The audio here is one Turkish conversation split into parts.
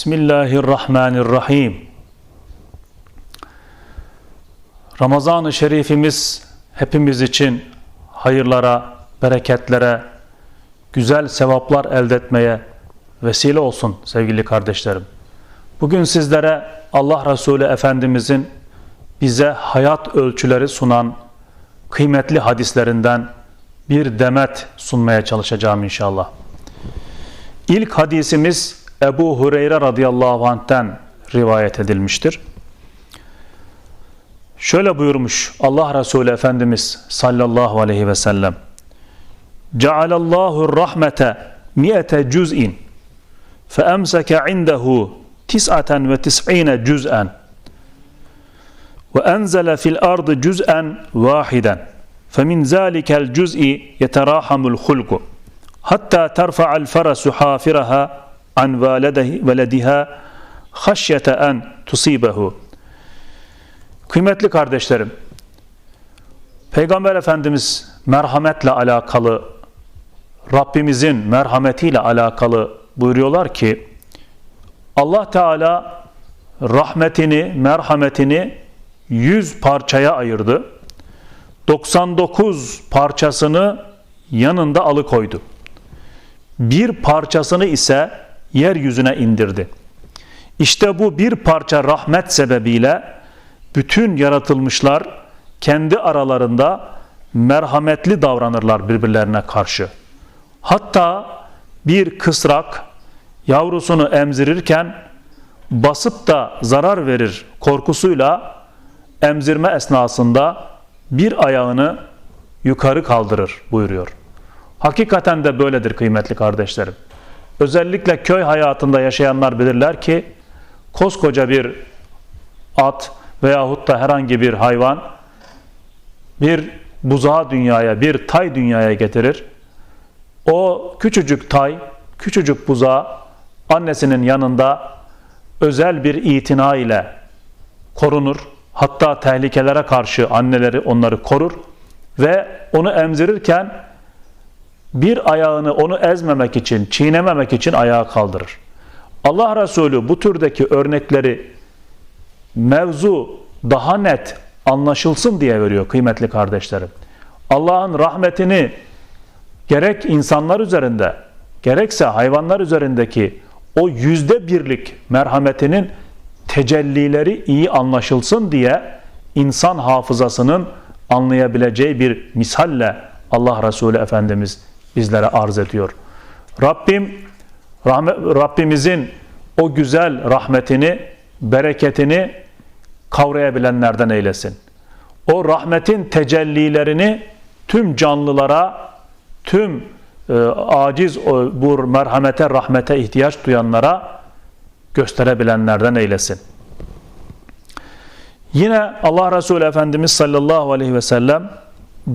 Bismillahirrahmanirrahim. Ramazan-ı Şerifimiz hepimiz için hayırlara, bereketlere, güzel sevaplar elde etmeye vesile olsun sevgili kardeşlerim. Bugün sizlere Allah Resulü Efendimizin bize hayat ölçüleri sunan kıymetli hadislerinden bir demet sunmaya çalışacağım inşallah. İlk hadisimiz Ebu Hureyre radıyallahu anh'ten rivayet edilmiştir. Şöyle buyurmuş Allah Resulü Efendimiz sallallahu aleyhi ve sellem. Cealallahu rahmete mi'ete cüz'in fe emseke indehu tis'aten ve tis'ine cüz'en ve enzele fil ardı cüz'en vahiden fe min zalikel cüz'i yeterahamul hulku hatta terfa'al ferasu hafiraha an velediha haşyete en tusibehu. Kıymetli kardeşlerim, Peygamber Efendimiz merhametle alakalı, Rabbimizin merhametiyle alakalı buyuruyorlar ki, Allah Teala rahmetini, merhametini yüz parçaya ayırdı. 99 parçasını yanında alıkoydu. Bir parçasını ise yeryüzüne indirdi. İşte bu bir parça rahmet sebebiyle bütün yaratılmışlar kendi aralarında merhametli davranırlar birbirlerine karşı. Hatta bir kısrak yavrusunu emzirirken basıp da zarar verir korkusuyla emzirme esnasında bir ayağını yukarı kaldırır buyuruyor. Hakikaten de böyledir kıymetli kardeşlerim. Özellikle köy hayatında yaşayanlar bilirler ki koskoca bir at veyahut da herhangi bir hayvan bir buzağı dünyaya, bir tay dünyaya getirir. O küçücük tay, küçücük buzağı annesinin yanında özel bir itina ile korunur. Hatta tehlikelere karşı anneleri onları korur ve onu emzirirken bir ayağını onu ezmemek için, çiğnememek için ayağa kaldırır. Allah Resulü bu türdeki örnekleri mevzu daha net anlaşılsın diye veriyor kıymetli kardeşlerim. Allah'ın rahmetini gerek insanlar üzerinde gerekse hayvanlar üzerindeki o yüzde birlik merhametinin tecellileri iyi anlaşılsın diye insan hafızasının anlayabileceği bir misalle Allah Resulü Efendimiz bizlere arz ediyor. Rabbim Rabbimizin o güzel rahmetini, bereketini kavrayabilenlerden eylesin. O rahmetin tecellilerini tüm canlılara, tüm e, aciz o, bu merhamete, rahmete ihtiyaç duyanlara gösterebilenlerden eylesin. Yine Allah Resulü Efendimiz sallallahu aleyhi ve sellem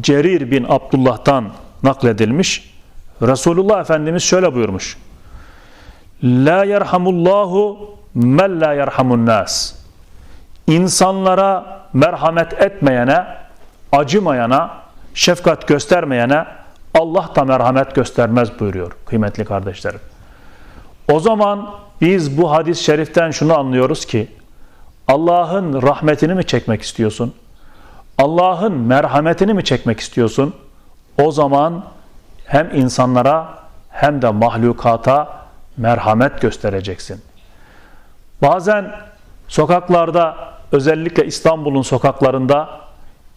Cerir bin Abdullah'tan nakledilmiş. Resulullah Efendimiz şöyle buyurmuş. La yerhamullahu men la yerhamun nas. İnsanlara merhamet etmeyene, acımayana, şefkat göstermeyene Allah da merhamet göstermez buyuruyor kıymetli kardeşlerim. O zaman biz bu hadis-i şeriften şunu anlıyoruz ki Allah'ın rahmetini mi çekmek istiyorsun? Allah'ın merhametini mi çekmek istiyorsun? O zaman hem insanlara hem de mahlukata merhamet göstereceksin. Bazen sokaklarda özellikle İstanbul'un sokaklarında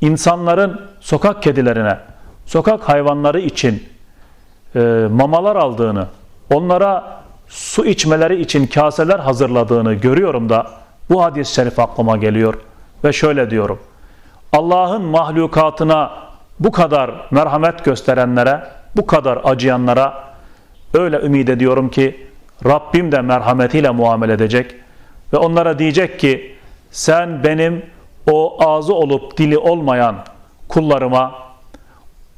insanların sokak kedilerine, sokak hayvanları için e, mamalar aldığını, onlara su içmeleri için kaseler hazırladığını görüyorum da bu hadis-i şerif aklıma geliyor ve şöyle diyorum. Allah'ın mahlukatına bu kadar merhamet gösterenlere, bu kadar acıyanlara öyle ümit ediyorum ki Rabbim de merhametiyle muamele edecek ve onlara diyecek ki sen benim o ağzı olup dili olmayan kullarıma,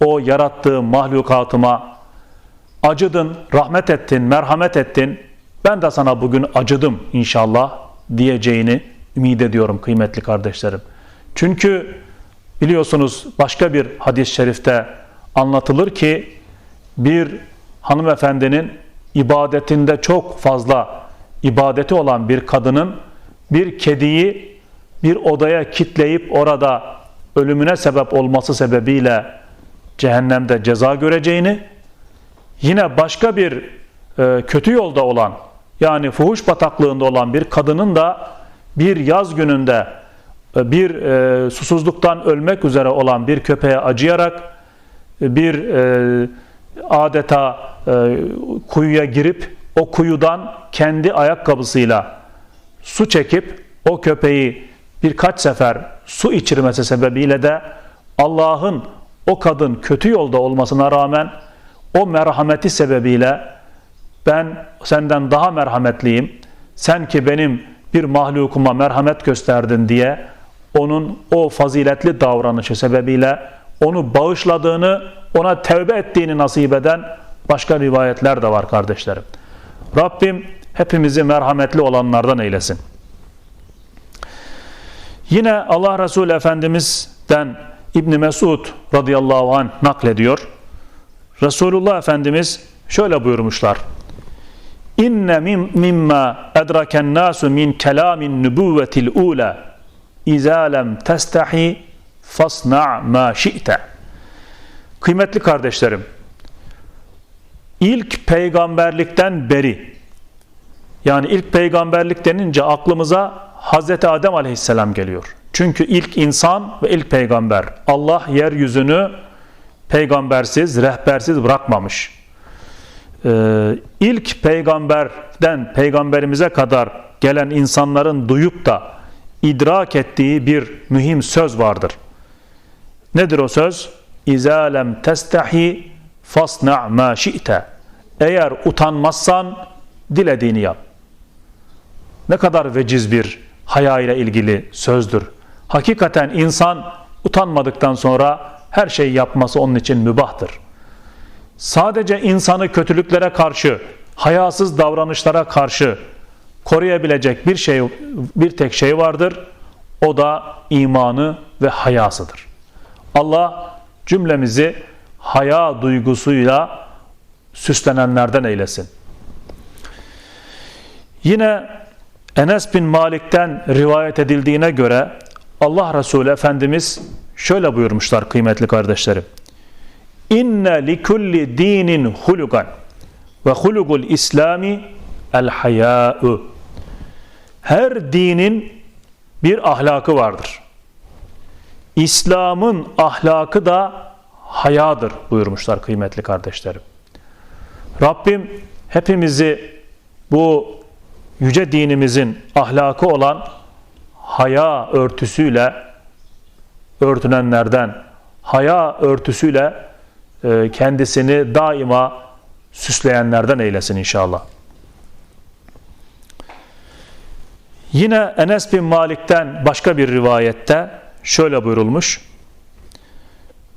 o yarattığım mahlukatıma acıdın, rahmet ettin, merhamet ettin. Ben de sana bugün acıdım inşallah diyeceğini ümit ediyorum kıymetli kardeşlerim. Çünkü biliyorsunuz başka bir hadis-i şerifte anlatılır ki bir hanımefendinin ibadetinde çok fazla ibadeti olan bir kadının bir kediyi bir odaya kitleyip orada ölümüne sebep olması sebebiyle cehennemde ceza göreceğini yine başka bir e, kötü yolda olan yani fuhuş bataklığında olan bir kadının da bir yaz gününde bir e, susuzluktan ölmek üzere olan bir köpeğe acıyarak bir e, adeta e, kuyuya girip o kuyudan kendi ayakkabısıyla su çekip o köpeği birkaç sefer su içirmesi sebebiyle de Allah'ın o kadın kötü yolda olmasına rağmen o merhameti sebebiyle ben senden daha merhametliyim. Sen ki benim bir mahlukuma merhamet gösterdin diye onun o faziletli davranışı sebebiyle onu bağışladığını, ona tevbe ettiğini nasip eden başka rivayetler de var kardeşlerim. Rabbim hepimizi merhametli olanlardan eylesin. Yine Allah Resulü Efendimiz'den İbni Mesud radıyallahu anh naklediyor. Resulullah Efendimiz şöyle buyurmuşlar. İnne mimma edraken nasu min kelamin nübüvvetil ula izâ lem testahi fasna' ma şi'te. Kıymetli kardeşlerim, ilk peygamberlikten beri yani ilk peygamberlik denince aklımıza Hazreti Adem aleyhisselam geliyor. Çünkü ilk insan ve ilk peygamber. Allah yeryüzünü peygambersiz, rehbersiz bırakmamış. Ee, ilk peygamberden peygamberimize kadar gelen insanların duyup da idrak ettiği bir mühim söz vardır. Nedir o söz? İzâ lem testahi fasna' ma şi'te. Eğer utanmazsan dilediğini yap. Ne kadar veciz bir haya ile ilgili sözdür. Hakikaten insan utanmadıktan sonra her şeyi yapması onun için mübahtır. Sadece insanı kötülüklere karşı, hayasız davranışlara karşı koruyabilecek bir şey bir tek şey vardır. O da imanı ve hayasıdır. Allah cümlemizi haya duygusuyla süslenenlerden eylesin. Yine Enes bin Malik'ten rivayet edildiğine göre Allah Resulü Efendimiz şöyle buyurmuşlar kıymetli kardeşlerim. İnne li kulli dinin hulugan ve hulugul İslami el hayâ'u. Her dinin bir ahlakı vardır. İslam'ın ahlakı da hayadır buyurmuşlar kıymetli kardeşlerim. Rabbim hepimizi bu yüce dinimizin ahlakı olan haya örtüsüyle örtünenlerden, haya örtüsüyle e, kendisini daima süsleyenlerden eylesin inşallah. Yine Enes bin Malik'ten başka bir rivayette şöyle buyurulmuş.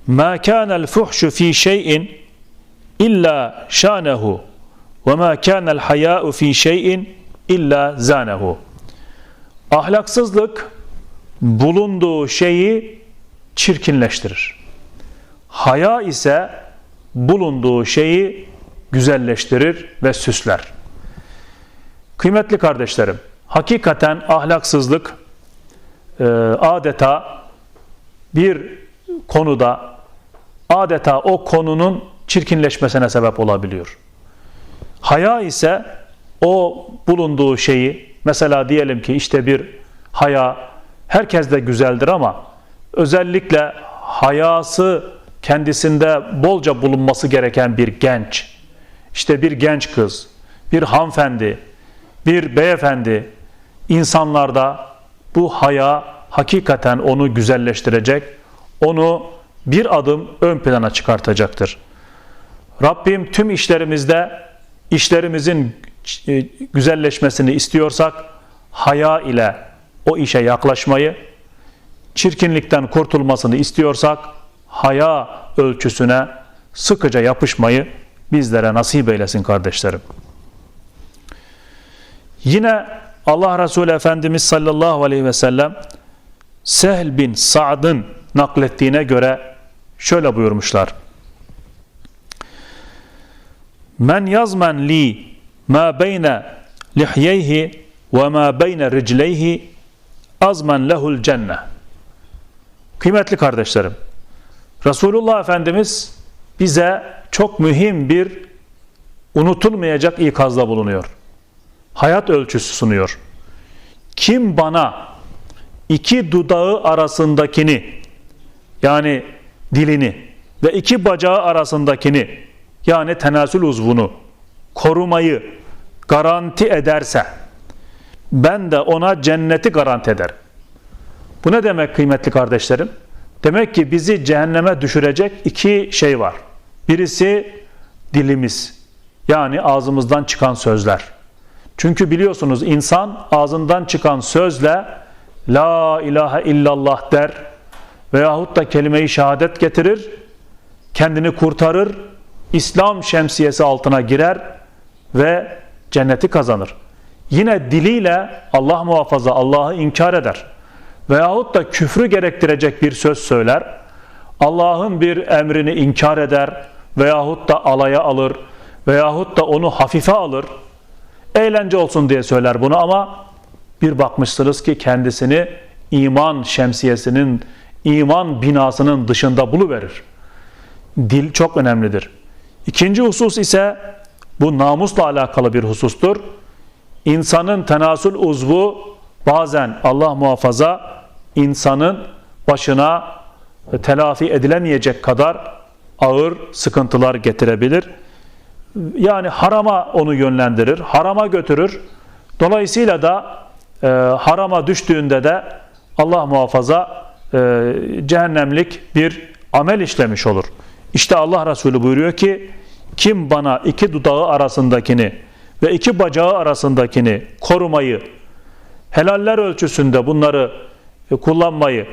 مَا كَانَ الْفُحْشُ ف۪ي شَيْءٍ اِلَّا شَانَهُ وَمَا كَانَ الْحَيَاءُ ف۪ي شَيْءٍ illa zanehu. Ahlaksızlık bulunduğu şeyi çirkinleştirir. Haya ise bulunduğu şeyi güzelleştirir ve süsler. Kıymetli kardeşlerim, hakikaten ahlaksızlık e, adeta bir konuda adeta o konunun çirkinleşmesine sebep olabiliyor. Haya ise o bulunduğu şeyi mesela diyelim ki işte bir haya herkes de güzeldir ama özellikle hayası kendisinde bolca bulunması gereken bir genç işte bir genç kız bir hanımefendi bir beyefendi insanlarda bu haya hakikaten onu güzelleştirecek onu bir adım ön plana çıkartacaktır. Rabbim tüm işlerimizde işlerimizin e, güzelleşmesini istiyorsak haya ile o işe yaklaşmayı, çirkinlikten kurtulmasını istiyorsak haya ölçüsüne sıkıca yapışmayı bizlere nasip eylesin kardeşlerim. Yine Allah Resulü Efendimiz sallallahu aleyhi ve sellem Sehl bin Sa'd'ın naklettiğine göre şöyle buyurmuşlar. Men yazmen li ma beyne lihyeyhi ve ma beyne ricleyhi azman lehul cenne. Kıymetli kardeşlerim, Resulullah Efendimiz bize çok mühim bir unutulmayacak ikazda bulunuyor. Hayat ölçüsü sunuyor. Kim bana iki dudağı arasındakini yani dilini ve iki bacağı arasındakini yani tenasül uzvunu korumayı garanti ederse ben de ona cenneti garanti ederim. Bu ne demek kıymetli kardeşlerim? Demek ki bizi cehenneme düşürecek iki şey var. Birisi dilimiz. Yani ağzımızdan çıkan sözler. Çünkü biliyorsunuz insan ağzından çıkan sözle La ilahe illallah der veyahut da kelime-i şehadet getirir, kendini kurtarır, İslam şemsiyesi altına girer ve cenneti kazanır. Yine diliyle Allah muhafaza Allah'ı inkar eder veyahut da küfrü gerektirecek bir söz söyler, Allah'ın bir emrini inkar eder veyahut da alaya alır veyahut da onu hafife alır, eğlence olsun diye söyler bunu ama bir bakmışsınız ki kendisini iman şemsiyesinin, iman binasının dışında buluverir. Dil çok önemlidir. İkinci husus ise bu namusla alakalı bir husustur. İnsanın tenasül uzvu bazen Allah muhafaza insanın başına telafi edilemeyecek kadar ağır sıkıntılar getirebilir. Yani harama onu yönlendirir, harama götürür. Dolayısıyla da e, harama düştüğünde de Allah muhafaza e, cehennemlik bir amel işlemiş olur. İşte Allah Resulü buyuruyor ki kim bana iki dudağı arasındakini ve iki bacağı arasındakini korumayı helaller ölçüsünde bunları e, kullanmayı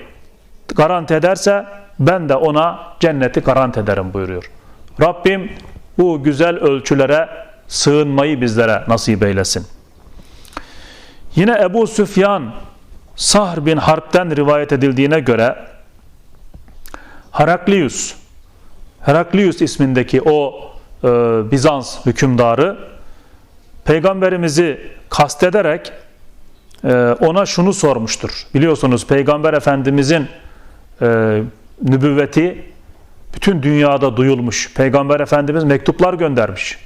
garanti ederse ben de ona cenneti garanti ederim buyuruyor. Rabbim bu güzel ölçülere sığınmayı bizlere nasip eylesin. Yine Ebu Süfyan Sahr bin Harp'ten rivayet edildiğine göre Heraklius Heraklius ismindeki o e, Bizans hükümdarı peygamberimizi kastederek e, ona şunu sormuştur. Biliyorsunuz peygamber efendimizin e, nübüvveti bütün dünyada duyulmuş. Peygamber efendimiz mektuplar göndermiş.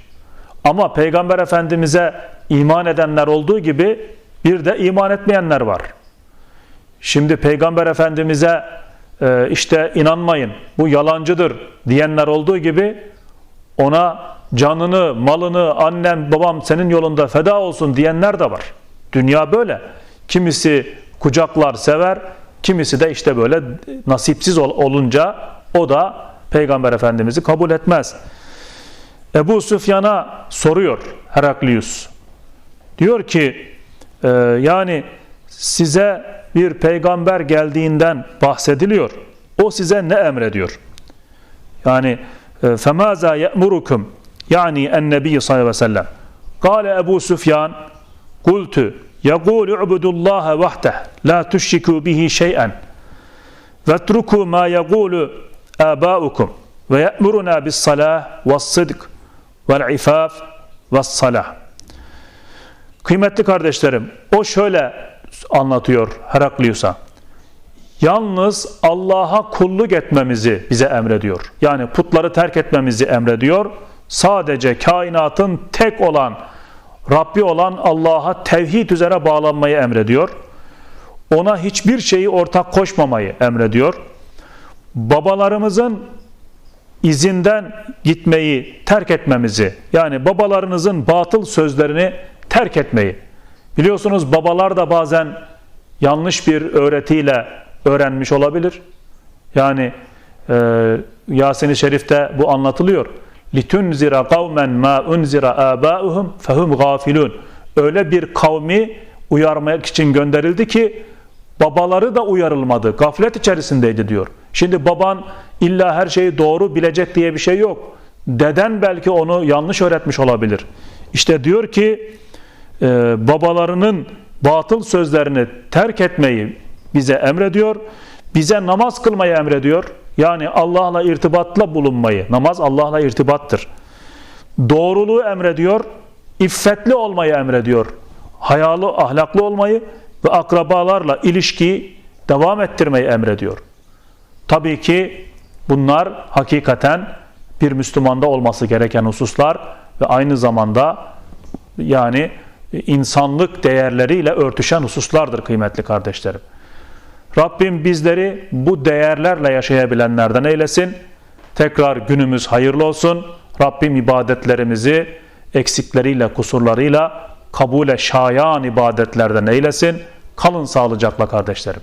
Ama peygamber efendimize iman edenler olduğu gibi bir de iman etmeyenler var. Şimdi Peygamber Efendimiz'e e, işte inanmayın bu yalancıdır diyenler olduğu gibi ona canını, malını, annem, babam senin yolunda feda olsun diyenler de var. Dünya böyle. Kimisi kucaklar sever, kimisi de işte böyle nasipsiz olunca o da Peygamber Efendimiz'i kabul etmez. Ebu Süfyan'a soruyor Heraklius. Diyor ki e, yani size bir peygamber geldiğinden bahsediliyor. O size ne emrediyor? Yani ee, femaza ye'murukum yani en nebi sallallahu aleyhi ve sellem. Kale Ebu Süfyan kultu yaqulu ubudullaha vahdeh la tushriku bihi şey'en vetruku ma yaqulu آبَاؤُكُمْ وَيَأْمُرُنَا بِالصَّلَاةِ وَالصِّدْقِ وَالْعِفَافِ وَالصَّلَاةِ Kıymetli kardeşlerim, o şöyle anlatıyor Heraklius'a. Yalnız Allah'a kulluk etmemizi bize emrediyor. Yani putları terk etmemizi emrediyor. Sadece kainatın tek olan, Rabbi olan Allah'a tevhid üzere bağlanmayı emrediyor. Ona hiçbir şeyi ortak koşmamayı emrediyor. Babalarımızın izinden gitmeyi terk etmemizi, yani babalarınızın batıl sözlerini terk etmeyi. Biliyorsunuz babalar da bazen yanlış bir öğretiyle öğrenmiş olabilir. Yani e, Yasin-i Şerif'te bu anlatılıyor. لِتُنْزِرَ قَوْمًا مَا اُنْزِرَ آبَاؤُهُمْ فَهُمْ غَافِلُونَ Öyle bir kavmi uyarmak için gönderildi ki babaları da uyarılmadı. Gaflet içerisindeydi diyor. Şimdi baban illa her şeyi doğru bilecek diye bir şey yok. Deden belki onu yanlış öğretmiş olabilir. İşte diyor ki e, babalarının batıl sözlerini terk etmeyi bize emrediyor. Bize namaz kılmayı emrediyor. Yani Allah'la irtibatla bulunmayı. Namaz Allah'la irtibattır. Doğruluğu emrediyor. İffetli olmayı emrediyor. hayalı, ahlaklı olmayı ve akrabalarla ilişkiyi devam ettirmeyi emrediyor. Tabii ki bunlar hakikaten bir Müslümanda olması gereken hususlar ve aynı zamanda yani insanlık değerleriyle örtüşen hususlardır kıymetli kardeşlerim. Rabbim bizleri bu değerlerle yaşayabilenlerden eylesin. Tekrar günümüz hayırlı olsun. Rabbim ibadetlerimizi eksikleriyle, kusurlarıyla kabule şayan ibadetlerden eylesin. Kalın sağlıcakla kardeşlerim.